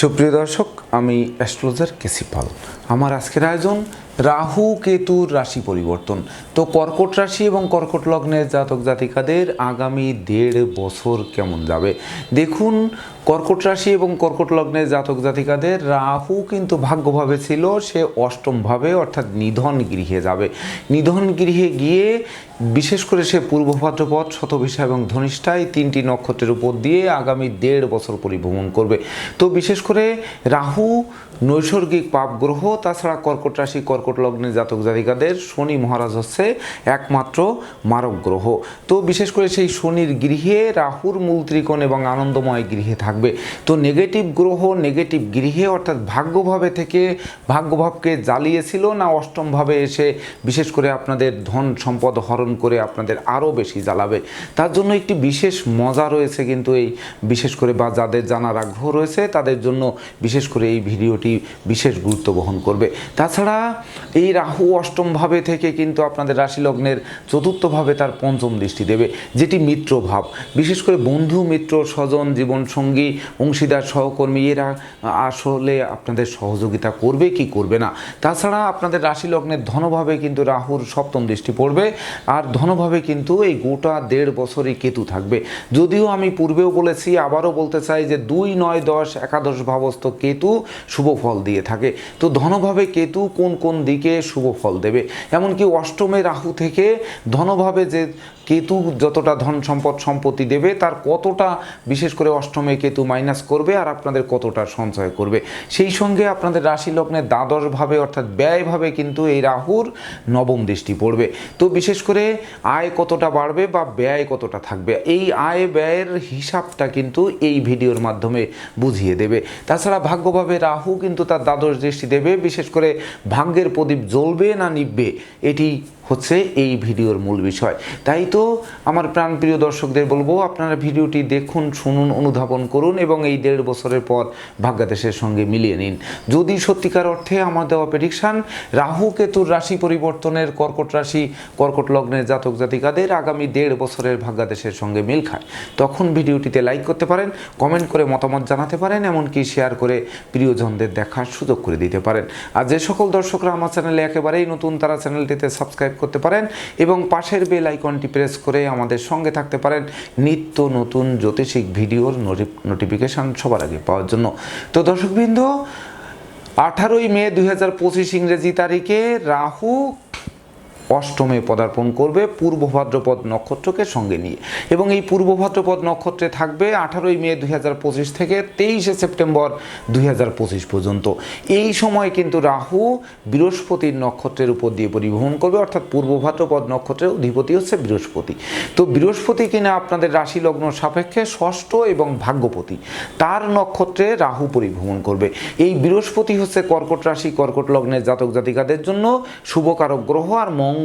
সুপ্রিয় দর্শক, আমি অ্যাস্ট্রোলজার কেসিপাল আমার আজকের আয়োজন রাহু কেতুর রাশি পরিবর্তন। তো কর্কট রাশি এবং কর্কট লগ্নের জাতক জাতিকাদের আগামী দেড় বছর কেমন যাবে? দেখুন কর্কট রাশি এবং কর্কট লগ্নের জাতক জাতিকাদের রাহু কিন্তু ভাগ্যভাবে ছিল, সে অষ্টমভাবে অর্থাৎ নিধন গৃহে যাবে। নিধন গৃহে গিয়ে বিশেষ করে সে পূর্ব ভাদ্রপদ শতভিসা এবং ধনিষ্ঠা এই তিনটি নক্ষত্রের উপর দিয়ে আগামী দেড় বছর পরিভ্রমণ করবে। তো বিশেষ করে রাহু নৈসর্গিক পাপ গ্রহ, তাছাড়া কর্কট রাশি, কর্কট লগ্নের জাতক জাতিকাদের শনি মহারাজ হচ্ছে একমাত্র মারক গ্রহ। তো বিশেষ করে সেই শনির গৃহে রাহুর মূল ত্রিকোণ এবং আনন্দময় গৃহে থাকবে। তো নেগেটিভ গ্রহ নেগেটিভ গৃহে অর্থাৎ ভাগ্যভাবে থেকে ভাগ্যভাবকে জ্বালিয়েছিল না অষ্টমভাবে এসে বিশেষ করে আপনাদের ধন সম্পদ হরণ করে আপনাদের আরও বেশি জ্বালাবে? তার জন্য একটি বিশেষ মজা রয়েছে কিন্তু এই বিশেষ করে বা যাদের জানার আগ্রহ রয়েছে তাদের জন্য বিশেষ করে এই ভিডিওটি বিশেষ গুরুত্ব বহন করবে। তাছাড়া এই রাহু অষ্টমভাবে থেকে কিন্তু আপনাদের রাশি লগ্নের চতুর্থভাবে তার পঞ্চম দৃষ্টি দেবে, যেটি মিত্র ভাব বিশেষ করে বন্ধু, মিত্র, স্বজন, জীবনসঙ্গী অংশীদার সহকর্মী, এরা আসলে আপনাদের সহযোগিতা করবে কি করবে না। তাছাড়া আপনাদের রাশি লগ্নের ধনভাবে কিন্তু রাহুর সপ্তম দৃষ্টি পড়বে, আর ধনভাবে কিন্তু এই গোটা দেড় বছরই কেতু থাকবে। যদিও আমি পূর্বেও বলেছি, আবারও বলতে চাই যে দুই, নয়, দশ, একাদশ ভাবস্থ কেতু শুভ ফল দিয়ে থাকে। তো ধনভাবে কেতু কোন কোন দিকে শুভ ফল দেবে? এমনকি অষ্টমে রাহু থেকে ধনভাবে যে কেতু যতটা ধন সম্পদ সম্পত্তি দেবে, তার কতটা, বিশেষ করে অষ্টমে কেতু মাইনাস করবে আর আপনাদের কতটা সঞ্চয় করবে। সেই সঙ্গে আপনাদের রাশি লগ্নের দ্বাদশভাবে অর্থাৎ ব্যয়ভাবে কিন্তু এই রাহুর নবম দৃষ্টি পড়বে। তো বিশেষ করে আয় কতটা বাড়বে বা ব্যয় কতটা থাকবে, এই আয় ব্যয়ের হিসাবটা কিন্তু এই ভিডিওর মাধ্যমে বুঝিয়ে দেবে। তাছাড়া ভাগ্যভাবে রাহু কিন্তু তার দ্বাদশ দৃষ্টি দেবে, বিশেষ করে ভাগ্যের প্রদীপ জ্বলবে না নিববে এটি হচ্ছে এই ভিডিওর মূল বিষয়। তাই তো আমার প্রাণপ্রিয় দর্শকদের বলব, আপনারা ভিডিওটি দেখুন, শুনুন, অনুধাবন করুন এবং এই দেড় বছরের পর ভাগ্যাদেশের সঙ্গে মিলিয়ে নিন। যদি সত্যিকার অর্থে আমার দেওয়া প্রেডিকশান রাহু কেতুর রাশি পরিবর্তনের কর্কট রাশি, কর্কট লগ্নের জাতক জাতিকাদের আগামী দেড় বছরের ভাগ্যাদেশের সঙ্গে মিল খায়। তখন ভিডিওটিতে লাইক করতে পারেন কমেন্ট করে মতামত জানাতে পারেন, এমনকি শেয়ার করে প্রিয়জনদের দেখার সুযোগ করে দিতে পারেন। আর যে সকল দর্শকরা আমার চ্যানেলে একেবারেই নতুন, তারা চ্যানেলটিতে সাবস্ক্রাইব করতে পারেন এবং পাশের বেল আইকনটি প্রেস করে আমাদের সঙ্গে থাকতে পারেন নিত্য নতুন জ্যোতিষিক ভিডিওর নোটিফিকেশান সবার আগে পাওয়ার জন্য। তো দর্শকবৃন্দ, আঠারোই মে দুই হাজার পঁচিশ ইংরেজি তারিখে রাহু অষ্টমে পদার্পণ করবে পূর্ব ভাদ্রপদ নক্ষত্রকে সঙ্গে নিয়ে। এবং এই পূর্ব ভাদ্রপদ নক্ষত্রে থাকবে আঠারোই মে দুই হাজার পঁচিশ থেকে তেইশে সেপ্টেম্বর দুই হাজার পঁচিশ পর্যন্ত। এই সময় কিন্তু রাহু বৃহস্পতির নক্ষত্রের উপর দিয়ে পরিবহন করবে, অর্থাৎ পূর্ব ভাদ্রপদ নক্ষত্রের অধিপতি হচ্ছে বৃহস্পতি। তো বৃহস্পতি কিনা আপনাদের রাশি লগ্ন সাপেক্ষে ষষ্ঠ এবং ভাগ্যপতি, তার নক্ষত্রে রাহু পরিভ্রমণ করবে। এই বৃহস্পতি হচ্ছে কর্কট রাশি, কর্কট লগ্নের জাতক জাতিকাদের জন্য শুভকারক গ্রহ আর মঙ্গল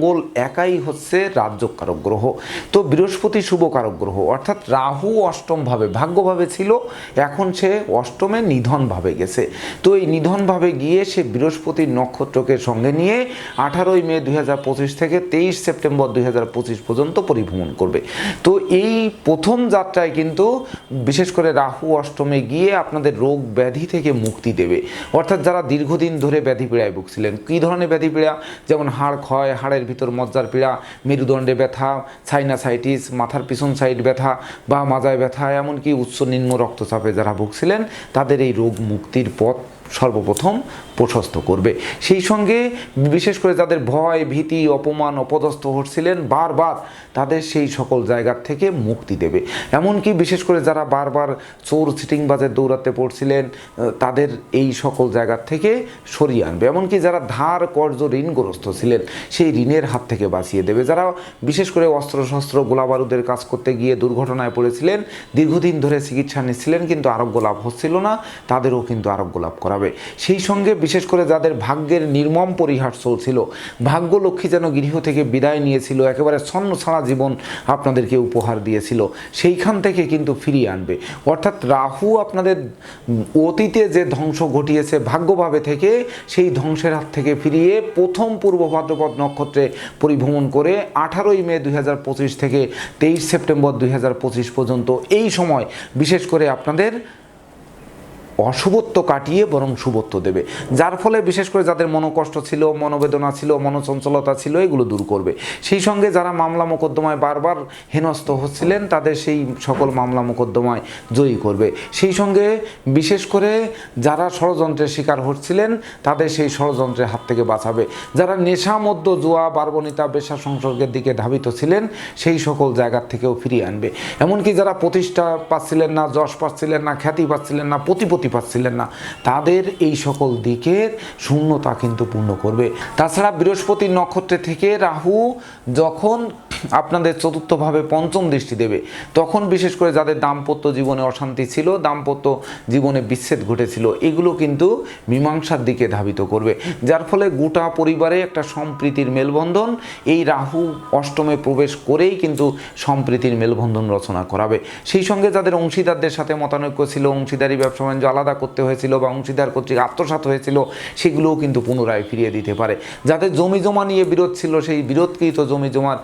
একাই হচ্ছে রাজ্যকারক গ্রহ। তো বৃহস্পতি শুভকারক গ্রহ, অর্থাৎ রাহু অষ্টমভাবে ভাগ্যভাবে ছিল, এখন সে অষ্টমে নিধনভাবে গেছে। তো এই নিধনভাবে গিয়ে সে বৃহস্পতির নক্ষত্রকে সঙ্গে নিয়ে আঠারোই মে দুই হাজার পঁচিশ থেকে তেইশ সেপ্টেম্বর দুই হাজার পঁচিশ পর্যন্ত পরিভ্রমণ করবে। তো এই প্রথম যাত্রায় কিন্তু বিশেষ করে রাহু অষ্টমে গিয়ে আপনাদের রোগ ব্যাধি থেকে মুক্তি দেবে। অর্থাৎ যারা দীর্ঘদিন ধরে ব্যাধি পীড়ায় ভুগছিলেন, কী ধরনের ব্যাধি পীড়া? যেমন হাড় ক্ষয়, হাড়ের ভিতর মজ্জার পীড়া, মেরুদণ্ডে ব্যথা, সাইনাসাইটিস, মাথার পিছন সাইড ব্যথা, বা মাজায় ব্যথা, এমনকি উচ্চ নিম্ন রক্তচাপে যারা ভুগছিলেন, তাদের এই রোগ মুক্তির পথ সর্বপ্রথম প্রশস্ত করবে। সেই সঙ্গে বিশেষ করে যাদের ভয়, ভীতি, অপমান, অপদস্থ হচ্ছিলেন, বারবার তাদের সেই সকল জায়গার থেকে মুক্তি দেবে। এমনকি বিশেষ করে যারা বারবার চোর সিটিংবাজের দৌড়াতে পড়ছিলেন তাদের এই সকল জায়গার থেকে সরিয়ে আনবে। এমনকি যারা ধার, কর্জ, ঋণগ্রস্ত ছিলেন, সেই ঋণের হাত থেকে বাঁচিয়ে দেবে। যারা বিশেষ করে অস্ত্রশস্ত্র, গোলাবারুদের কাজ করতে গিয়ে দুর্ঘটনায় পড়েছিলেন, দীর্ঘদিন ধরে চিকিৎসা নিচ্ছিলেন, কিন্তু আরোগ্য লাভ হচ্ছিল না, তাদেরও কিন্তু আরোগ্য লাভ করাবে। সেই সঙ্গে বিশেষ করে যাদের ভাগ্যের নির্মম পরিহার চলছিল। ভাগ্য লক্ষ্মী যেন গৃহ থেকে বিদায় নিয়েছিল, একেবারে ছন্ন ছাড়া জীবন আপনাদেরকে উপহার দিয়েছিল, সেইখান থেকে কিন্তু ফিরিয়ে আনবে। অর্থাৎ রাহু আপনাদের অতীতে যে ধ্বংস ঘটিয়েছে ভাগ্যভাবে থেকে, সেই ধ্বংসের হাত থেকে ফিরিয়ে প্রথম পূর্ব ভাদ্রপদ নক্ষত্রে পরিভ্রমণ করে আঠারোই মে দুই হাজার পঁচিশ থেকে তেইশ সেপ্টেম্বর দুই হাজার পঁচিশ পর্যন্ত এই সময় বিশেষ করে আপনাদের অশুভত্ব কাটিয়ে বরং শুভত্ব দেবে। যার ফলে বিশেষ করে যাদের মনোকষ্ট ছিল, মনোবেদনা ছিল, মনোচঞ্চলতা ছিল, এগুলো দূর করবে। সেই সঙ্গে যারা মামলা মোকদ্দমায় বারবার হেনস্থ হচ্ছিলেন, তাদের সেই সকল মামলা মোকদ্দমায় জয়ী করবে। সেই সঙ্গে বিশেষ করে যারা ষড়যন্ত্রের শিকার হচ্ছিলেন, তাদের সেই ষড়যন্ত্রের হাত থেকে বাঁচাবে। যারা নেশা মধ্য জুয়া, বারবনিতা বেশা সংসর্গের দিকে ধাবিত ছিলেন, সেই সকল জায়গার থেকেও ফিরিয়ে আনবে। এমনকি যারা প্রতিষ্ঠা পাচ্ছিলেন না, যশ পাচ্ছিলেন না, খ্যাতি পাচ্ছিলেন না, প্রতিপত্তি পাচ্ছিলেন না। তাদের এই সকল দিকের শূন্যতা কিন্তু পূর্ণ করবে। তাছাড়া বৃহস্পতির নক্ষত্রে থেকে রাহু যখন আপনাদের চতুর্থভাবে পঞ্চম দৃষ্টি দেবে। তখন বিশেষ করে যাদের দাম্পত্য জীবনে অশান্তি ছিল, দাম্পত্য জীবনে বিচ্ছেদ ঘটেছিল, এগুলো কিন্তু মীমাংসার দিকে ধাবিত করবে। যার ফলে গোটা পরিবারে একটা সম্প্রীতির মেলবন্ধন, এই রাহু অষ্টমে প্রবেশ করেই কিন্তু সম্প্রীতির মেলবন্ধন রচনা করাবে। সেই সঙ্গে যাদের অংশীদারদের সাথে মতানৈক্য ছিল, অংশীদারি, ব্যবসা বাণিজ্য আলাদা করতে হয়েছিল বা অংশীদার কর্তৃক আত্মসাৎ হয়েছিল, সেগুলোও কিন্তু পুনরায় ফিরিয়ে দিতে পারে। যাদের জমি জমা নিয়ে বিরোধ ছিল, সেই বিরোধকৃত জমি জমার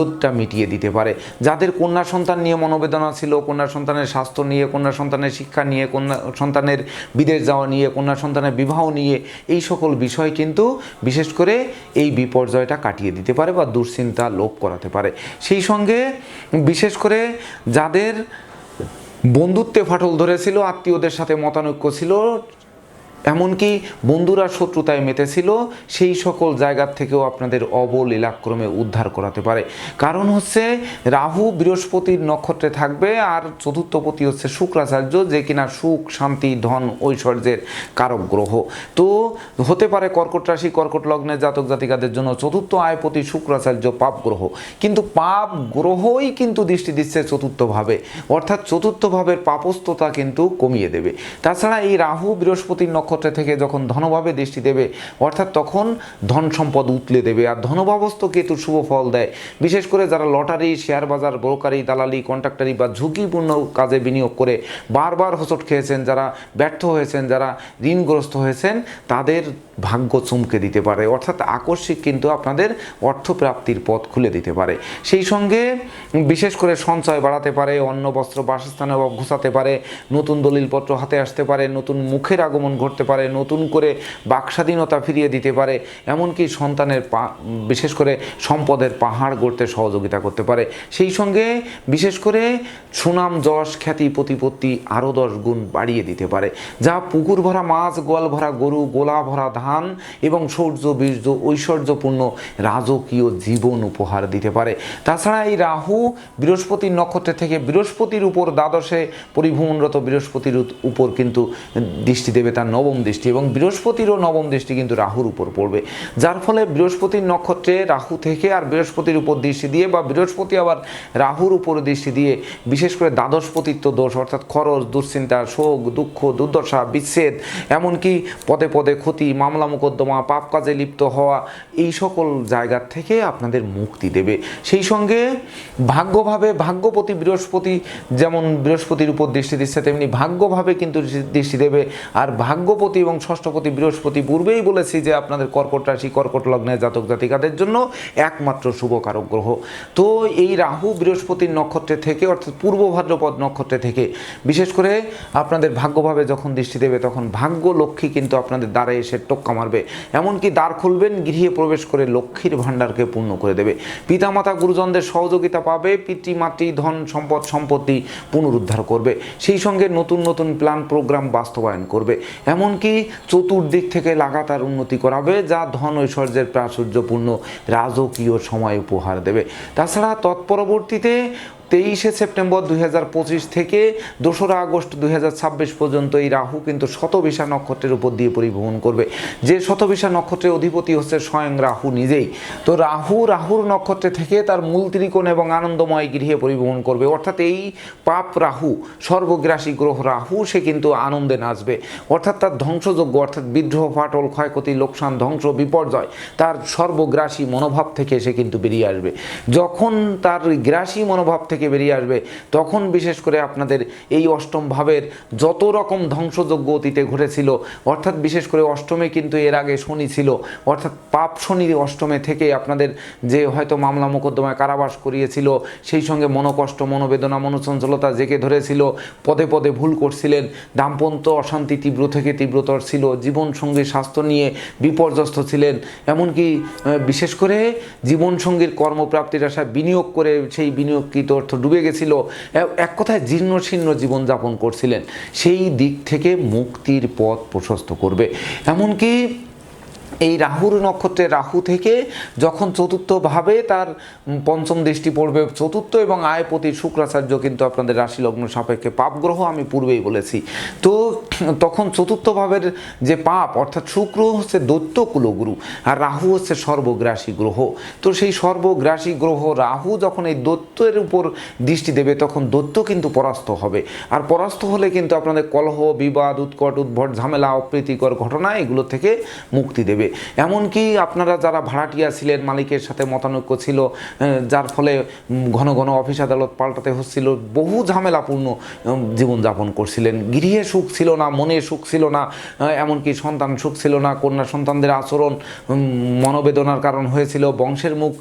বিরোধটা মিটিয়ে দিতে পারে। যাদের কন্যা সন্তান নিয়ে মনোবেদনা ছিল, কন্যা সন্তানের স্বাস্থ্য নিয়ে, কন্যা সন্তানের শিক্ষা নিয়ে, কন্যা সন্তানের বিদেশ যাওয়া নিয়ে, কন্যা সন্তানের বিবাহ নিয়ে, এই সকল বিষয় কিন্তু বিশেষ করে এই বিপর্যয়টা কাটিয়ে দিতে পারে বা দুশ্চিন্তা লোপ করাতে পারে। সেই সঙ্গে বিশেষ করে যাদের বন্ধুত্বে ফাটল ধরেছিল, আত্মীয়দের সাথে মতানৈক্য ছিল এমনকি বন্ধুরা শত্রুতায় মেতেছিল, সেই সকল জায়গার থেকেও আপনাদের অবলীলাক্রমে উদ্ধার করাতে পারে। কারণ হচ্ছে, রাহু বৃহস্পতির নক্ষত্রে থাকবে, আর চতুর্থপতি হচ্ছে শুক্রাচার্য, যে কিনা সুখ, শান্তি, ধন, ঐশ্বর্যের কারক গ্রহ। তো হতে পারে কর্কট রাশি, কর্কট লগ্নের জাতক জাতিকাদের জন্য চতুর্থ আয়পতি শুক্রাচার্য পাপ গ্রহ। কিন্তু পাপ গ্রহই কিন্তু দৃষ্টি দিচ্ছে চতুর্থভাবে অর্থাৎ চতুর্থভাবের পাপস্থতা কিন্তু কমিয়ে দেবে। তাছাড়া এই রাহু বৃহস্পতির নক্ষত্রে থেকে যখন ধনভাবে দৃষ্টি দেবে, অর্থাৎ তখন ধন সম্পদ উতলে দেবে। আর ধনভাবস্থ কেতু শুভ ফল দেয়। বিশেষ করে যারা লটারি, শেয়ার বাজার, ব্রোকারি, দালালি, কন্ট্রাক্টারি বা ঝুঁকিপূর্ণ কাজে বিনিয়োগ করে বারবার হোঁচট খেয়েছেন, যারা ব্যর্থ হয়েছেন, যারা ঋণগ্রস্ত হয়েছেন, তাদের ভাগ্য চমকে দিতে পারে, অর্থাৎ আকস্মিক কিন্তু আপনাদের অর্থপ্রাপ্তির পথ খুলে দিতে পারে। সেই সঙ্গে বিশেষ করে সঞ্চয় বাড়াতে পারে, অন্ন, বস্ত্র, বাসস্থানে অভাব ঘুষাতে পারে, নতুন দলিলপত্র হাতে আসতে পারে, নতুন মুখের আগমন ঘটতে পারে, নতুন করে বাকস্বাধীনতা ফিরিয়ে দিতে পারে, এমনকি সন্তানের বিশেষ করে সম্পদের পাহাড় গড়তে সহযোগিতা করতে পারে। সেই সঙ্গে বিশেষ করে সুনাম, যশ, খ্যাতি, প্রতিপত্তি আরও দশ গুণ বাড়িয়ে দিতে পারে, যা পুকুর ভরা মাছ, গোয়াল ভরা গরু, গোলা ভরা ধান এবং সৌর্য, বীর্য, ঐশ্বর্যপূর্ণ রাজকীয় জীবন উপহার দিতে পারে। তাছাড়া এই রাহু বৃহস্পতির নক্ষত্রে থেকে বৃহস্পতির উপর দ্বাদশে পরিভ্রমণরত বৃহস্পতির উপর কিন্তু দৃষ্টি দেবে তার নবম দৃষ্টি এবং বৃহস্পতিরও নবম দৃষ্টি কিন্তু রাহুর উপর পড়বে। যার ফলে বৃহস্পতির নক্ষত্রে রাহু থেকে আর বৃহস্পতির উপর দৃষ্টি দিয়ে বা বৃহস্পতি আবার রাহুর উপর দৃষ্টি দিয়ে বিশেষ করে দ্বাদশপতিত্ব দোষ অর্থাৎ খরচ, দুশ্চিন্তা, শোক, দুঃখ, দুর্দশা, বিচ্ছেদ, এমনকি পদে পদে ক্ষতি, মামলা মোকদ্দমা, পাপ কাজে লিপ্ত হওয়া, এই সকল জায়গার থেকে আপনাদের মুক্তি দেবে। সেই সঙ্গে ভাগ্যভাবে, ভাগ্যপতি বৃহস্পতি যেমন বৃহস্পতির উপর দৃষ্টি দিচ্ছে, তেমনি ভাগ্যভাবে কিন্তু দৃষ্টি দেবে। আর ভাগ্যপতি এবং ষষ্ঠপতি বৃহস্পতি পূর্বেই বলেছি যে আপনাদের কর্কট রাশি, কর্কট লগ্নের জাতক জাতিকাদের জন্য একমাত্র শুভকারক গ্রহ। তো এই রাহু বৃহস্পতির নক্ষত্রে থেকে, অর্থাৎ পূর্ব ভাদ্রপদ নক্ষত্রে থেকে, বিশেষ করে আপনাদের ভাগ্যভাবে যখন দৃষ্টি দেবে, তখন ভাগ্য লক্ষ্মী কিন্তু আপনাদের দ্বারে এসে টোক্কা মারবে এমনকি দ্বার খুলবেন, গৃহে প্রবেশ করে লক্ষ্মীর ভাণ্ডারকে পূর্ণ করে দেবে। পিতামাতা গুরুজনদের সহযোগিতা পাবে পিতৃমাতৃ ধন, সম্পদ, সম্পত্তি পুনরুদ্ধার করবে। সেই সঙ্গে নতুন নতুন প্ল্যান, প্রোগ্রাম বাস্তবায়ন করবে। এমনকি চতুর্দিক থেকে লাগাতার উন্নতি করাবে, যা ধন ঐশ্বর্যের প্রাচুর্যপূর্ণ রাজকীয় সময় উপহার দেবে। তাছাড়া তৎপরবর্তীতে তেইশে সেপ্টেম্বর দুই হাজার পঁচিশ থেকে দোসরা আগস্ট দুই হাজার ছাব্বিশ পর্যন্ত এই রাহু কিন্তু শতবিশা নক্ষত্রের উপর দিয়ে পরিভ্রমণ করবে। যে শতবিশা নক্ষত্রের অধিপতি হচ্ছে স্বয়ং রাহু নিজেই। তো রাহু, রাহুর নক্ষত্রে থেকে তার মূল ত্রিকোণ এবং আনন্দময় গৃহে পরিভ্রমণ করবে। অর্থাৎ এই পাপ রাহু, সর্বগ্রাসী গ্রহ রাহু, সে কিন্তু আনন্দে নাচবে। অর্থাৎ তার ধ্বংসযোগ্য অর্থাৎ বিদ্রোহ, ফাটল, ক্ষয়ক্ষতি, লোকসান, ধ্বংস, বিপর্যয়, তার সর্বগ্রাসী মনোভাব থেকে সে কিন্তু বেরিয়ে আসবে। যখন তার গ্রাসী মনোভাব থেকে থেকে বেরিয়ে আসবে। তখন বিশেষ করে আপনাদের এই অষ্টম ভাবের যত রকম ধ্বংসযোগ্য অতীতে ঘটেছিল, অর্থাৎ বিশেষ করে অষ্টমে কিন্তু এর আগে শনি ছিল, অর্থাৎ পাপ শনির অষ্টমে থেকে আপনাদের যে হয়তো মামলা মোকদ্দমায় কারাবাস করিয়েছিল, সেই সঙ্গে মনোকষ্ট, মনোবেদনা, মনোচঞ্চলতা জেকে ধরেছিল, পদে পদে ভুল করছিলেন, দাম্পত্য অশান্তি তীব্র থেকে তীব্রতর ছিল জীবনসঙ্গী স্বাস্থ্য নিয়ে বিপর্যস্ত ছিলেন, এমনকি বিশেষ করে জীবনসঙ্গীর কর্মপ্রাপ্তির আশায় বিনিয়োগ করে সেই বিনিয়োগকৃত অর্থ ডুবে গেছিল। এক কথায় জীর্ণশীর্ণ জীবনযাপন করছিলেন। সেই দিক থেকে মুক্তির পথ প্রশস্ত করবে। এমনকি এই রাহুর নক্ষত্রে রাহু থেকে যখন চতুর্থভাবে তার পঞ্চম দৃষ্টি পড়বে চতুর্থ এবং আয়পতি শুক্রাচার্য কিন্তু আপনাদের রাশি লগ্ন সাপেক্ষে পাপ গ্রহ আমি পূর্বেই বলেছি। তো তখন চতুর্থ ভাবের যে পাপ, অর্থাৎ শুক্র হচ্ছে দৈত্য কুলগুরু আর রাহু হচ্ছে সর্বগ্রাসী গ্রহ। তো সেই সর্বগ্রাসী গ্রহ রাহু যখন এই দৈত্যের উপর দৃষ্টি দেবে তখন দৈত্য কিন্তু পরাস্ত হবে। আর পরাস্ত হলে কিন্তু আপনাদের কলহ, বিবাদ, উৎকট, উদ্ভট, ঝামেলা, অপ্রীতিকর ঘটনা এগুলো থেকে মুক্তি দেবে। এমনকি আপনারা যারা ভাড়াটিয়া ছিলেন, মালিকের সাথে মতানৈক্য ছিল যার ফলে ঘন ঘন অফিস আদালত পাল্টাতে হচ্ছিল, বহু ঝামেলাপূর্ণ জীবনযাপন করছিলেন। গৃহে সুখ ছিল না, মনে সুখ ছিল না এমনকি সন্তান সুখ ছিল না, কন্যা সন্তানদের আচরণ মনোবেদনার কারণ হয়েছিল, বংশের মুখ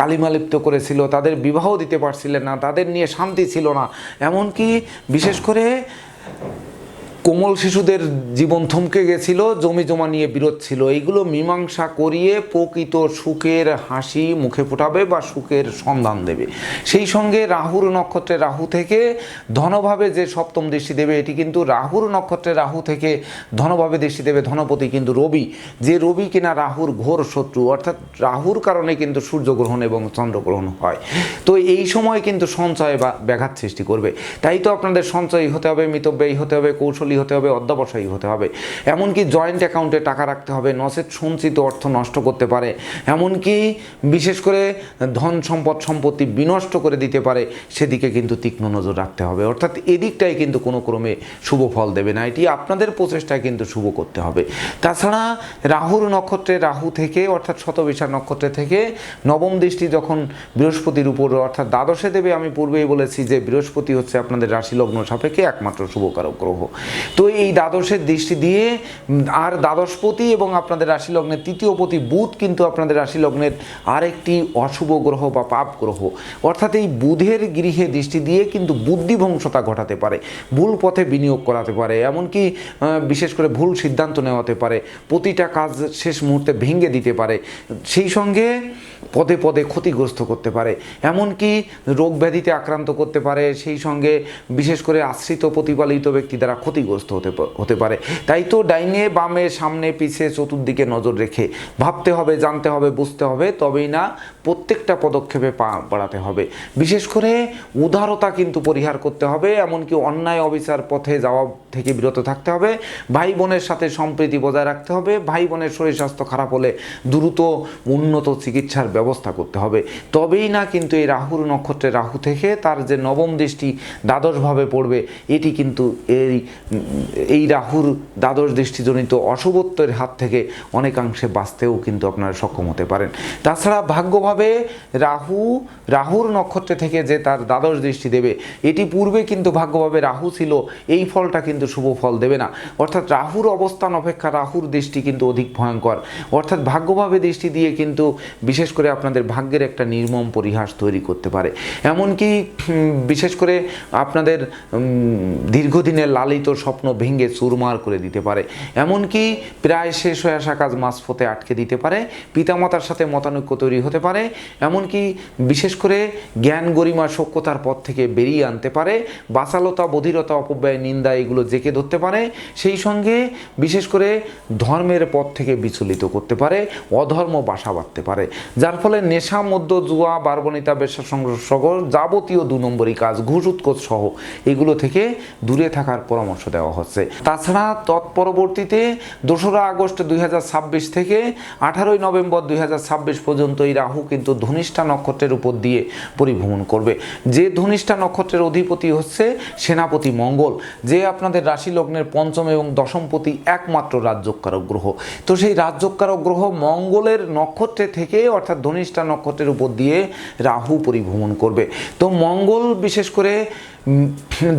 কালিমালিপ্ত করেছিল, তাদের বিবাহ দিতে পারছিলেন না, তাদের নিয়ে শান্তি ছিল না। এমনকি বিশেষ করে কোমল শিশুদের জীবন থমকে গেছিল, জমি জমা নিয়ে বিরোধ ছিল। এইগুলো মীমাংসা করিয়ে প্রকৃত সুখের হাসি মুখে ফোটাবে বা সুখের সন্ধান দেবে। সেই সঙ্গে রাহুর নক্ষত্রে রাহু থেকে ধনভাবে যে সপ্তম দৃষ্টি দেবে, এটি কিন্তু রাহুর নক্ষত্রে রাহু থেকে ধনভাবে দৃষ্টি দেবে। ধনপতি কিন্তু রবি, যে রবি কিনা রাহুর ঘোর শত্রু। অর্থাৎ রাহুর কারণে কিন্তু সূর্যগ্রহণ এবং চন্দ্রগ্রহণ হয়। তো এই সময় কিন্তু সঞ্চয় বা ব্যাঘাত সৃষ্টি করবে। তাই তো আপনাদের সঞ্চয়ী হতে হবে, মিতব্যয়ী হতে হবে, কৌশলী হতে হবে, অধ্যাবসায়ী হতে হবে। এমনকি জয়েন্ট অ্যাকাউন্টে টাকা রাখতে হবে নচেত সঞ্চিত অর্থ নষ্ট করতে পারে। এমনকি বিশেষ করে ধন সম্পদ সম্পত্তি বিনষ্ট করে দিতে পারে, সেদিকে কিন্তু তীক্ষ্ণ নজর রাখতে হবে। অর্থাৎ এদিকটাই কিন্তু কোনো ক্রমে শুভ ফল দেবে না। এটি আপনাদের প্রচেষ্টায় কিন্তু শুভ করতে হবে। তাছাড়া রাহুর নক্ষত্রে রাহু থেকে, অর্থাৎ শতবিশা নক্ষত্রে থেকে নবম দৃষ্টি যখন বৃহস্পতির উপর, অর্থাৎ দ্বাদশে দেবে, আমি পূর্বেই বলেছি যে বৃহস্পতি হচ্ছে আপনাদের রাশি লগ্ন সাপেক্ষে একমাত্র শুভকারক গ্রহ। তো এই দ্বাদশের দৃষ্টি দিয়ে আর দ্বাদশপতি এবং আপনাদের রাশি লগ্নের তৃতীয় পতি বুধ কিন্তু আপনাদের রাশি লগ্নের আরেকটি অশুভ গ্রহ বা পাপ গ্রহ। অর্থাৎ এই বুধের গৃহে দৃষ্টি দিয়ে কিন্তু বুদ্ধিভংসতা ঘটাতে পারে, ভুল পথে বিনিয়োগ করাতে পারে, এমনকি বিশেষ করে ভুল সিদ্ধান্ত নেওয়াতে পারে, প্রতিটা কাজ শেষ মুহূর্তে ভেঙে দিতে পারে। সেই সঙ্গে পদে পদে ক্ষতিগ্রস্ত করতে পারে। এমনকি রোগ ব্যাধিতে আক্রান্ত করতে পারে, সেই সঙ্গে বিশেষ করে আশ্রিত প্রতিপালিত ব্যক্তি দ্বারা ক্ষতিগ্রস্ত হতে হতে পারে। তাই তো ডাইনে বামে, সামনে, পিছে, চতুর্দিকে নজর রেখে ভাবতে হবে, জানতে হবে, বুঝতে হবে, তবেই না প্রত্যেকটা পদক্ষেপে পা বাড়াতে হবে। বিশেষ করে উদারতা কিন্তু পরিহার করতে হবে, এমনকি অন্যায় অবিচার পথে যাওয়া থেকে বিরত থাকতে হবে। ভাই বোনের সাথে সম্প্রীতি বজায় রাখতে হবে। ভাই বোনের শরীর স্বাস্থ্য খারাপ হলে দ্রুত উন্নত চিকিৎসার ব্যবস্থা করতে হবে। তবেই না কিন্তু এই রাহুর নক্ষত্রে রাহু থেকে তার যে নবম দৃষ্টি দ্বাদশভাবে পড়বে, এটি কিন্তু এই এই রাহুর দ্বাদশ দৃষ্টিজনিত অশুভত্বের হাত থেকে অনেকাংশে বাঁচতেও কিন্তু আপনারা সক্ষম হতে পারেন। তাছাড়া ভাগ্যভাবে রাহু, রাহুর নক্ষত্রে থেকে যে তার দ্বাদশ দৃষ্টি দেবে, এটি পূর্বে কিন্তু ভাগ্যভাবে রাহু ছিল, এই ফলটা কিন্তু শুভ ফল দেবে না। অর্থাৎ রাহুর অবস্থান অপেক্ষা রাহুর দৃষ্টি কিন্তু অধিক ভয়ঙ্কর। অর্থাৎ ভাগ্যভাবে দৃষ্টি দিয়ে কিন্তু বিশেষ করে আপনাদের ভাগ্যের একটা নির্মম পরিহাস তৈরি করতে পারে। এমনকি বিশেষ করে আপনাদের দীর্ঘদিনের লালিত স্বপ্ন ভেঙে চুরমার করে দিতে পারে। এমনকি প্রায় শেষ হয়ে আসা কাজ মাঝপথে আটকে দিতে পারে। পিতামাতার সাথে মতানৈক্য তৈরি হতে পারে। এমনকি বিশেষ করে জ্ঞান গরিমা সক্ষতার পথ থেকে বেরিয়ে আনতে পারে। বাসালতা বধিরতা, অপব্যয়, নিন্দা, এগুলো জেকে ধরতে পারে, সেই সঙ্গে বিশেষ করে ধর্মের পথ থেকে বিচলিত করতে পারে, অধর্ম বাসা বাঁধতে পারে। যার ফলে নেশা মধ্য জুয়া, বার্বনিতা বেশা সংগ্রহ যাবতীয় দু নম্বরই কাজ, ঘুষ, উৎকোচ সহ এগুলো থেকে দূরে থাকার পরামর্শ দেওয়া হচ্ছে। তাছাড়া তৎপরবর্তীতে দোসরা আগস্ট দুই ছাব্বিশ থেকে আঠারোই নভেম্বর দুই হাজার ছাব্বিশ পর্যন্ত এই রাহু কিন্তু ধনিষ্ঠা নক্ষত্রের উপর দিয়ে পরিভ্রমণ করবে। যে ধনিষ্ঠা নক্ষত্রের অধিপতি হচ্ছে সেনাপতি মঙ্গল। যে আপনাদের রাশি লগ্নের পঞ্চম এবং দশমপতি একমাত্র রাজ্যকারক গ্রহ তো সেই রাজ্যকারক গ্রহ মঙ্গলের নক্ষত্রে থেকে, অর্থাৎ ধনিষ্ঠা নক্ষত্রের উপর দিয়ে রাহু পরিভ্রমণ করবে। তো মঙ্গল বিশেষ করে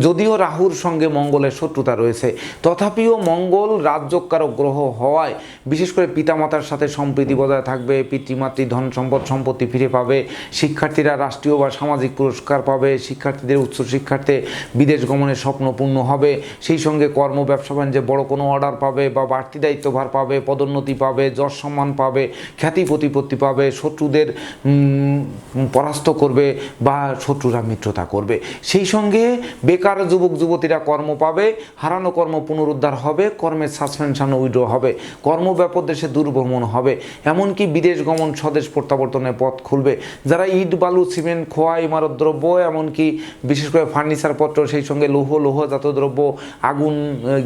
যদিও রাহুর সঙ্গে মঙ্গলের শত্রুতা রয়েছে, তথাপিও মঙ্গল রাজ্যকারক গ্রহ হওয়ায় বিশেষ করে পিতামাতার সাথে সম্প্রীতি বজায় থাকবে, পিতৃমাতৃ ধন সম্পদ, সম্পত্তি ফিরে পাবে, শিক্ষার্থীরা রাষ্ট্রীয় বা সামাজিক পুরস্কার পাবে, শিক্ষার্থীদের উচ্চ শিক্ষার্থে বিদেশ গমনের স্বপ্ন পূর্ণ হবে, সেই সঙ্গে কর্ম, ব্যবসা বাণিজ্যে বড় কোনো অর্ডার পাবে বা বাড়তি দায়িত্বভার পাবে, পদোন্নতি পাবে, যশ সম্মান পাবে, খ্যাতি, প্রতিপত্তি পাবে, শত্রুদের পরাস্ত করবে বা শত্রুরা মিত্রতা করবে। সেই সঙ্গে বেকার যুবক, যুবতীরা কর্ম পাবে, হারানো কর্ম পুনরুদ্ধার হবে, কর্মের সাসপেনশন উইড্রো হবে কর্মব্যাপক দেশে দুর্ভ্রমণ হবে। এমনকি বিদেশ গমন স্বদেশ প্রত্যাবর্তনের পথ খুলবে। যারা ইট, বালু, সিমেন্ট, খোয়া, ইমারত দ্রব্য, এমনকি বিশেষ করে ফার্নিচার পত্র, সেই সঙ্গে লৌহ, লোহজাত দ্রব্য, আগুন,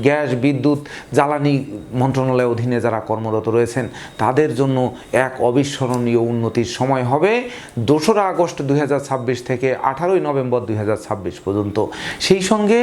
গ্যাস, বিদ্যুৎ, জ্বালানি মন্ত্রণালয়ের অধীনে যারা কর্মরত রয়েছেন, তাদের জন্য এক অবিস্মরণীয় উন্নতির সময় হবে। দোসরা আগস্ট দুই হাজার ছাব্বিশ থেকে আঠারোই নভেম্বর দুই হাজার ছাব্বিশ পর্যন্ত। সেই সঙ্গে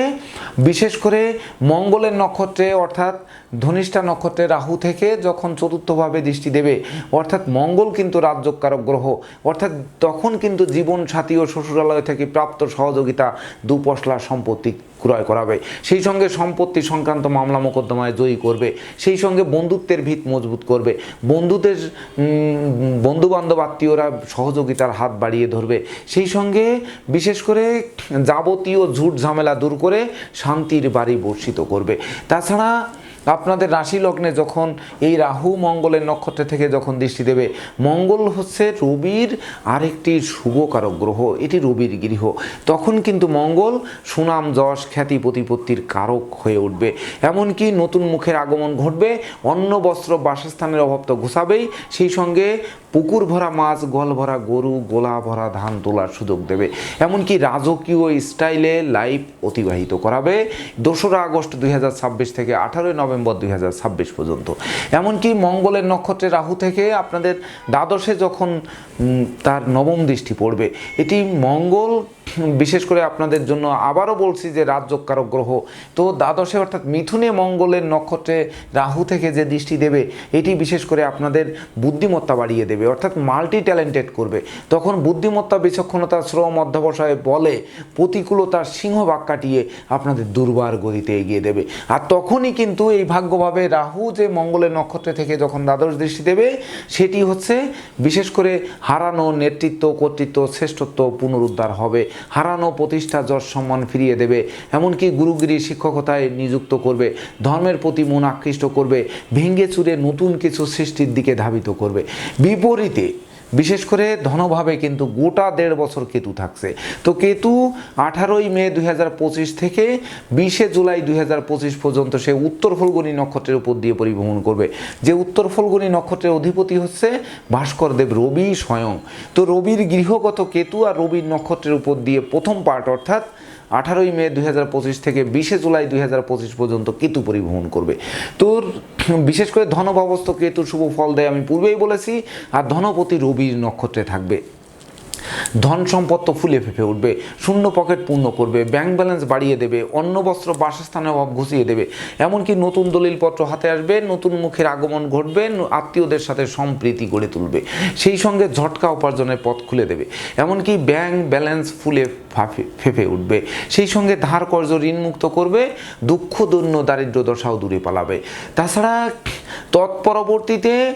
বিশেষ করে মঙ্গলের নক্ষত্রে, অর্থাৎ ধনিষ্ঠা নক্ষত্রে রাহু থেকে যখন চতুর্থভাবে দৃষ্টি দেবে, অর্থাৎ মঙ্গল কিন্তু রাজ্যকারক গ্রহ, অর্থাৎ তখন কিন্তু জীবন সাথী ও শ্বশুরালয় থেকে প্রাপ্ত সহযোগিতা, দুপশলা সম্পত্তি ক্রয় করাবে। সেই সঙ্গে সম্পত্তি সংক্রান্ত মামলা মোকদ্দমায় জয়ী করবে। সেই সঙ্গে বন্ধুত্বের ভিত মজবুত করবে। বন্ধুদের বন্ধু বান্ধব আত্মীয়রা সহযোগিতার হাত বাড়িয়ে ধরবে। সেই সঙ্গে বিশেষ করে যাবতীয় ঝুট ঝামেলা দূর করে শান্তির বাড়ি বর্ষিত করবে। তাছাড়া আপনাদের রাশি লগ্নে যখন এই রাহু মঙ্গলের নক্ষত্র থেকে যখন দৃষ্টি দেবে, মঙ্গল হচ্ছে রবির আরেকটি শুভকারক গ্রহ, এটি রবির গৃহ। তখন কিন্তু মঙ্গল সুনাম, যশ, খ্যাতি, প্রতিপত্তির কারক হয়ে উঠবে। এমনকি নতুন মুখের আগমন ঘটবে, অন্ন, বস্ত্র, বাসস্থানের অভাব তো ঘুষাবেই। সেই সঙ্গে পুকুর ভরা মাছ গল ভরা গরু, গোলা ভরা ধান তোলার সুযোগ দেবে। এমনকি রাজকীয় স্টাইলে লাইফ অতিবাহিত করাবে। দোসরা আগস্ট দুই হাজার ছাব্বিশ থেকে আঠারোই নভেম্বর দুই হাজার ছাব্বিশ পর্যন্ত। এমনকি মঙ্গলের নক্ষত্রে রাহু থেকে আপনাদের দ্বাদশে যখন তার নবম দৃষ্টি পড়বে, এটি মঙ্গল, বিশেষ করে আপনাদের জন্য আবারও বলছি যে রাজ্যকারক গ্রহ। তো দ্বাদশে অর্থাৎ মিথুনে মঙ্গলের নক্ষত্রে রাহু থেকে যে দৃষ্টি দেবে, এটি বিশেষ করে আপনাদের বুদ্ধিমত্তা বাড়িয়ে দেবে, অর্থাৎ মাল্টি ট্যালেন্টেড করবে। তখন বুদ্ধিমত্তা, বিচক্ষণতা, শ্রম, অধ্যবসায় বলে প্রতিকূলতার সিংহ সিংহভাগ কাটিয়ে আপনাদের দুর্বার গতিতে এগিয়ে দেবে। আর তখনই কিন্তু এই ভাগ্যভাবে রাহু যে মঙ্গলের নক্ষত্রে থেকে যখন দ্বাদশ দৃষ্টি দেবে, সেটি হচ্ছে বিশেষ করে হারানো নেতৃত্ব, কর্তৃত্ব, শ্রেষ্ঠত্ব পুনরুদ্ধার হবে। হারানো প্রতিষ্ঠা যশ সম্মান ফিরিয়ে দেবে। এমনকি গুরুগিরি শিক্ষকতায় নিযুক্ত করবে। ধর্মের প্রতি মন আকৃষ্ট করবে। ভেঙ্গে চুরে নতুন কিছু সৃষ্টির দিকে ধাবিত করবে। বিপরীতে বিশেষ করে ধনভাবে কিন্তু গোটা দেড় বছর কেতু থাকছে। তো কেতু আঠারোই মে দুই হাজার পঁচিশ থেকে বিশে জুলাই দু হাজার পঁচিশ পর্যন্ত সে উত্তর ফলগুনি নক্ষত্রের উপর দিয়ে পরিভ্রমণ করবে। যে উত্তর ফলগুনি নক্ষত্রের অধিপতি হচ্ছে ভাস্কর দেব রবি স্বয়ং। তো রবির গৃহগত কেতু আর রবির নক্ষত্রের উপর দিয়ে প্রথম পার্ট অর্থাৎ আঠারোই মে দুই হাজার পঁচিশ থেকে বিশে জুলাই দুই হাজার পঁচিশ পর্যন্ত কেতু পরিভ্রমণ করবে। তোর বিশেষ করে ধনভাবস্থ কেতুর শুভ ফল দেয় আমি পূর্বেই বলেছি, আর ধনপতি রবির নক্ষত্রে থাকবে। ধন সম্পদ তো ফুলে ফেঁপে উঠবে, শূন্য পকেট পূর্ণ করবে ব্যাংক ব্যালেন্স বাড়িয়ে দেবে, অন্ন, বস্ত্র, বাসস্থানের অভাব ঘুষিয়ে দেবে। এমনকি নতুন দলিলপত্র হাতে আসবে, নতুন মুখের আগমন ঘটবে আত্মীয়দের সাথে সম্প্রীতি গড়ে তুলবে। সেই সঙ্গে ঝটকা উপার্জনের পথ খুলে দেবে। এমনকি ব্যাংক ব্যালেন্স ফুলে ফাঁপে- উঠবে। সেই সঙ্গে ধার কর্জ ঋণ মুক্ত করবে, দুঃখ, দৈন্য, দারিদ্র দশাও দূরে পালাবে। তাছাড়া তৎপরবর্তীতে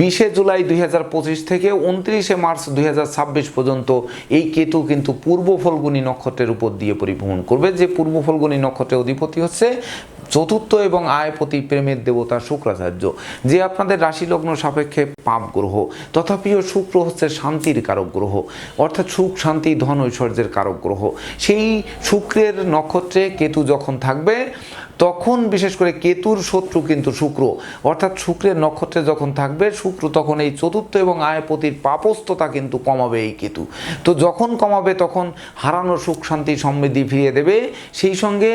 বিশে জুলাই দুই হাজার পঁচিশ থেকে উনত্রিশে মার্চ দুই হাজার ছাব্বিশ পর্যন্ত এই কেতু কিন্তু পূর্ব ফলগুনি নক্ষত্রের উপর দিয়ে পরিভ্রমণ করবে। যে পূর্ব ফলগুনি নক্ষত্রের অধিপতি হচ্ছে চতুর্থ এবং আয়পতি প্রেমের দেবতা শুক্রাচার্য। যে আপনাদের রাশি লগ্ন সাপেক্ষে পাপ গ্রহ, তথাপিও শুক্র হচ্ছে শান্তির কারক গ্রহ, অর্থাৎ সুখ, শান্তি, ধন ঐশ্বর্যের কারক গ্রহ। সেই শুক্রের নক্ষত্রে কেতু যখন থাকবে তখন বিশেষ করে কেতুর শত্রু কিন্তু শুক্র। অর্থাৎ শুক্রের নক্ষত্রে যখন থাকবে, শুক্র তখন এই চতুর্থ এবং আয়পতির পাপস্থতা কিন্তু কমাবে এই কেতু। তো যখন কমাবে তখন হারানো সুখ, শান্তি, সমৃদ্ধি ফিরিয়ে দেবে। সেই সঙ্গে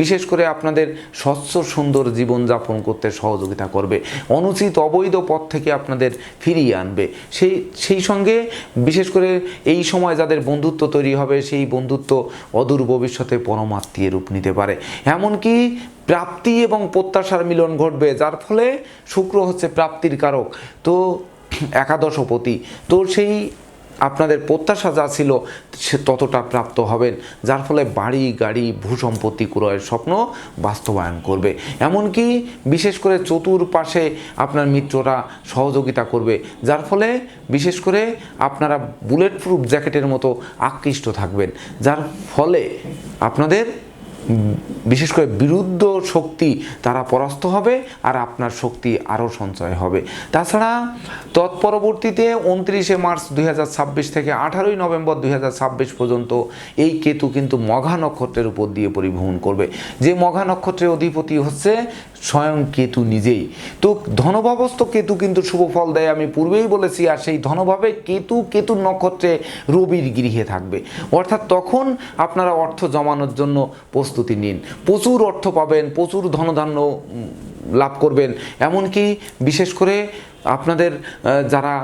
বিশেষ করে আপনাদের স্বচ্ছ, সুন্দর জীবনযাপন করতে সহযোগিতা করবে। অনুচিত, অবৈধ পথ থেকে আপনাদের ফিরিয়ে আনবে। সেই সেই সঙ্গে বিশেষ করে এই সময় যাদের বন্ধুত্ব তৈরি হবে, সেই বন্ধুত্ব অদূর ভবিষ্যতে পরমাত্মীয় রূপ নিতে পারে। এমনকি প্রাপ্তি এবং প্রত্যাশার মিলন ঘটবে, যার ফলে শুক্র হচ্ছে প্রাপ্তির কারক। তো একাদশপতি, তো সেই আপনাদের প্রত্যাশা যা ছিল, সে ততটা প্রাপ্ত হবেন, যার ফলে বাড়ি, গাড়ি, ভূসম্পত্তি ক্রয়ের স্বপ্ন বাস্তবায়ন করবে। এমনকি বিশেষ করে চতুর্পাশে আপনার মিত্ররা সহযোগিতা করবে, যার ফলে বিশেষ করে আপনারা বুলেট প্রুফ জ্যাকেটের মতো আকৃষ্ট থাকবেন, যার ফলে আপনাদের বিশেষ করে বিরুদ্ধ শক্তি তারা পরাস্ত হবে আর আপনার শক্তি আরও সঞ্চয় হবে। তাছাড়া তৎপরবর্তীতে উনত্রিশে মার্চ দুই হাজার ছাব্বিশ থেকে আঠারোই নভেম্বর দুই হাজার ছাব্বিশ পর্যন্ত এই কেতু কিন্তু মঘা নক্ষত্রের উপর দিয়ে পরিভ্রমণ করবে। যে মঘা নক্ষত্রের অধিপতি হচ্ছে স্বয়ং কেতু নিজেই। তো ধনভাবস্থ কেতু কিন্তু শুভ ফল দেয়, আমি পূর্বেই বলেছি, আর সেই ধনভাবে কেতু, কেতুর নক্ষত্রে রবির গৃহে থাকবে। অর্থাৎ তখন আপনারা অর্থ জমানোর জন্য প্রস্তুতি নিন। প্রচুর অর্থ পাবেন, প্রচুর ধনধান্য লাভ করবেন। এমনকি বিশেষ করে আপনাদের যারা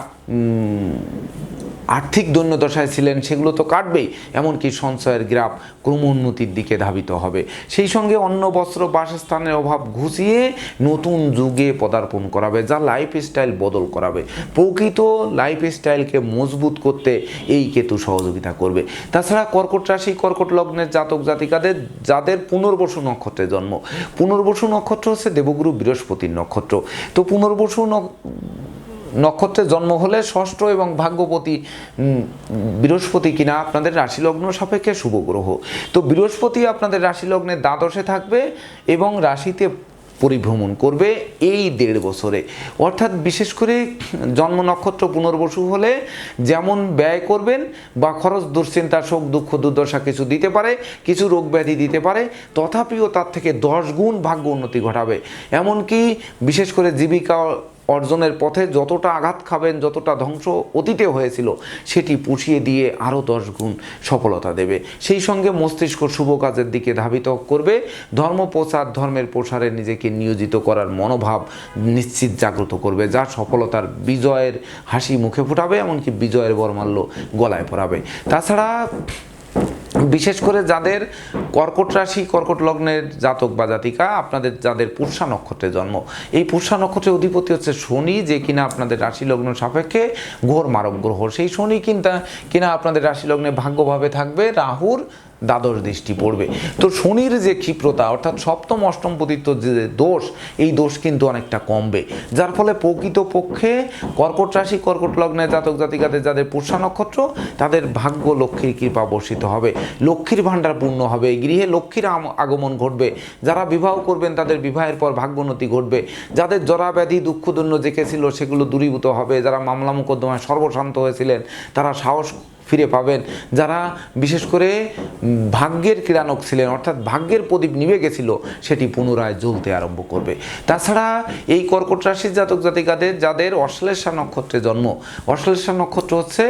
আর্থিক দৈন্যদশায় ছিলেন, সেগুলো তো কাটবেই, এমনকি সঞ্চয়ের গ্রাফ ক্রমোন্নতির দিকে ধাবিত হবে। সেই সঙ্গে অন্য বস্ত্র, বাসস্থানের অভাব ঘুষিয়ে নতুন যুগে পদার্পণ করাবে, যা লাইফ স্টাইল বদল করাবে। প্রকৃত লাইফ স্টাইলকে মজবুত করতে এই কেতু সহযোগিতা করবে। তাছাড়া কর্কট রাশি, কর্কট লগ্নের জাতক জাতিকাদের, যাদের পুনর্বসু নক্ষত্রে জন্ম। পুনর্বসু নক্ষত্র হচ্ছে দেবগুরু বৃহস্পতির নক্ষত্র। তো পুনর্বসু নক্ষত্রে জন্ম হলে ষষ্ঠ এবং ভাগ্যপতি বৃহস্পতি কিনা আপনাদের রাশি লগ্ন সাপেক্ষে শুভ গ্রহ। তো বৃহস্পতি আপনাদের রাশি লগ্নের দ্বাদশে থাকবে এবং রাশিতে পরিভ্রমণ করবে এই দেড় বছরে। অর্থাৎ বিশেষ করে জন্ম নক্ষত্র পুনর্বসু হলে যেমন ব্যয় করবেন বা খরচ, দুশ্চিন্তা, শোক, দুঃখ, দুর্দশা কিছু দিতে পারে, কিছু রোগ ব্যাধি দিতে পারে, তথাপিও তার থেকে দশ গুণ ভাগ্য উন্নতি ঘটাবে। এমনকি বিশেষ করে জীবিকা অর্জনের পথে যতটা আঘাত খাবেন, যতটা ধ্বংস অতীতে হয়েছিল, সেটি পুষিয়ে দিয়ে আরও দশ গুণ সফলতা দেবে। সেই সঙ্গে মস্তিষ্ক শুভ কাজের দিকে ধাবিত করবে। ধর্ম প্রচার, ধর্মের প্রসারে নিজেকে নিয়োজিত করার মনোভাব নিশ্চিত জাগ্রত করবে, যা সফলতার বিজয়ের হাসি মুখে ফুটাবে, এমনকি বিজয়ের বরমাল্য গলায় পরাবে। তাছাড়া বিশেষ করে যাদের কর্কট রাশি, কর্কট লগ্নের জাতক বা জাতিকা, আপনাদের, যাদের পুরসা নক্ষত্রে জন্ম, এই পুরসা নক্ষত্রের অধিপতি হচ্ছে শনি, যে কিনা আপনাদের রাশি লগ্ন সাপেক্ষে ঘোর মারক গ্রহ। সেই শনি কিনা কিনা আপনাদের রাশি লগ্নে ভাগ্যভাবে থাকবে রাহুর দ্বাদশ দৃষ্টি পড়বে। তো শনির যে ক্ষিপ্রতা, অর্থাৎ সপ্তম, অষ্টম পতিত্ব যে দোষ, এই দোষ কিন্তু অনেকটা কমবে। যার ফলে প্রকৃতপক্ষে কর্কট রাশি, কর্কট লগ্নে জাতক জাতিকাদের যাদের পুষা নক্ষত্র, তাদের ভাগ্য লক্ষ্মীর কৃপা বর্ষিত হবে। লক্ষ্মীর ভাণ্ডার পূর্ণ হবে। গৃহে লক্ষ্মীর আগমন ঘটবে। যারা বিবাহ করবেন, তাদের বিবাহের পর ভাগ্যোন্নতি ঘটবে। যাদের জরা ব্যাধি দুঃখদন্য জেঁকেছিল সেগুলো দূরীভূত হবে। যারা মামলা মোকদ্দমায় সর্বশান্ত হয়েছিলেন, তারা সাহস ফিরে পাবেন। যারা বিশেষ করে ভাগ্যের ক্রীড়ানক ছিলেন, অর্থাৎ ভাগ্যের প্রদীপ নিভে গেছিল, সেটি পুনরায় জ্বলতে আরম্ভ করবে। তাছাড়া এই কর্কট রাশির জাতক জাতিকাদের, যাদের অশ্লেষা নক্ষত্রে জন্ম, অশ্লেষা নক্ষত্র হচ্ছে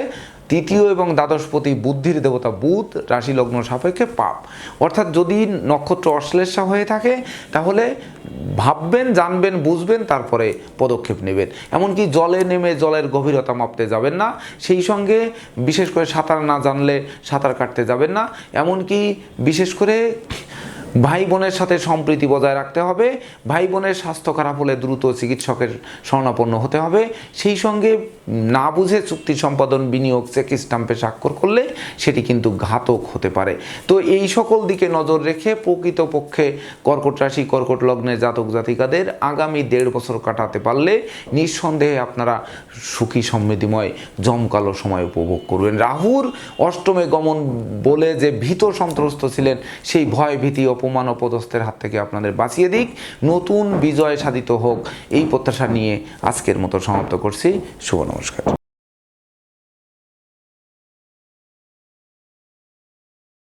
তৃতীয় এবং দ্বাদশপতি বুদ্ধির দেবতা বুধ রাশি লগ্ন সাপেক্ষে পাপ। অর্থাৎ যদি নক্ষত্র অশ্লেষা হয়ে থাকে, তাহলে ভাববেন, জানবেন, বুঝবেন, তারপরে পদক্ষেপ নেবেন। এমনকি জলে নেমে জলের গভীরতা মাপতে যাবেন না, সেই সঙ্গে বিশেষ করে সাঁতার না জানলে সাঁতার কাটতে যাবেন না। এমনকি বিশেষ করে ভাই বোনের সাথে সম্প্রীতি বজায় রাখতে হবে। ভাই বোনের স্বাস্থ্য খারাপ হলে দ্রুত চিকিৎসকের শরণাপন্ন হতে হবে। সেই সঙ্গে না বুঝে চুক্তি সম্পাদন, বিনিয়োগ, চেক স্টাম্পে স্বাক্ষর করলে সেটি কিন্তু ঘাতক হতে পারে। তো এই সকল দিকে নজর রেখে প্রকৃতপক্ষে কর্কট রাশি, কর্কট লগ্নের জাতক জাতিকাদের আগামী দেড় বছর কাটাতে পারলে নিঃসন্দেহে আপনারা সুখী, সমৃদ্ধিময়, জমকালো সময় উপভোগ করবেন। রাহুর অষ্টমে গমন বলে যে ভীত সন্ত্রস্ত ছিলেন, সেই ভয় ভীতি অপমান অপদস্থের হাত থেকে আপনাদের বাঁচিয়ে দিক। নতুন বিজয় সাধিত হোক, এই প্রত্যাশা নিয়ে আজকের মতো সমাপ্ত করছি। শুভ নমস্কার।